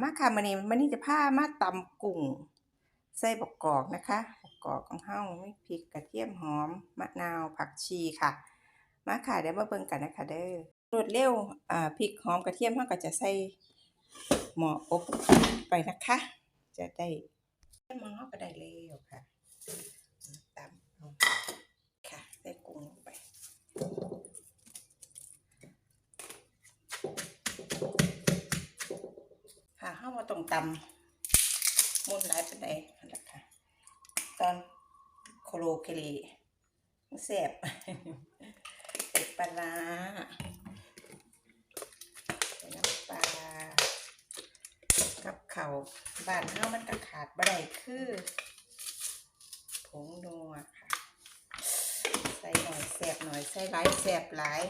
มาค่ะมื้อนี้มื้อนี้จะพามาตำกุ้งใส่บกกอกนะคะบกกอกของเฮามีพริกกระเทียมหอมมะนาวผักชีค่ะ มาค่ะเดี๋ยวมาเบิ่งกันนะคะเด้อรวดเร็วอ่าพริกหอมกระเทียมเฮาก็จะใส่หม้ออบไปนะคะ จะได้หม้อเฮาก็ได้แล้วค่ะตำเอาค่ะใส่กุ้งลงไป ค่ะเฮาบ่ ต้องตำมุนหลายปานใดนั่นแหละค่ะ ตอนโคโลเคเลมันแซ่บเป็ดปลาใส่น้ำปลากับข้าวบ้านเฮามันก็ขาดบ่ได้คือผงนัวค่ะ ใส่หน่อยแซ่บหน่อย ใส่หลายแซ่บหลาย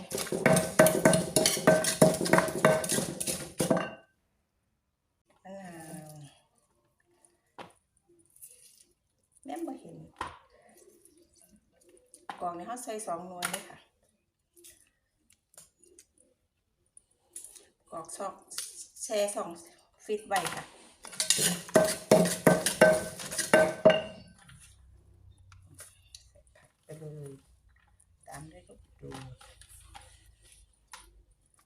มะนาวแม่บ่เห็น กล่องนี้เขาใส่สองหน่วยเลยค่ะ กรอกซอกแช่สองฟิตไว้ค่ะไปเลยตามด้วยลูกดู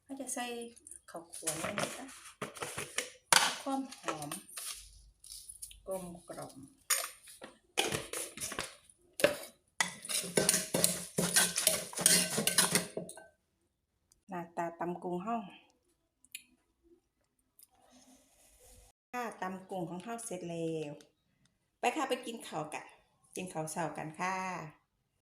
เขาจะใส่ข้าวคั่วนี่นะคะ ความหอม กลมกล่อมหน้าตาตำกุ้งห้องค่ะตำกุ้งของเฮาเสร็จแล้ว ไปค่ะไปกินข้าวกัน กินข้าวเช้ากันค่ะ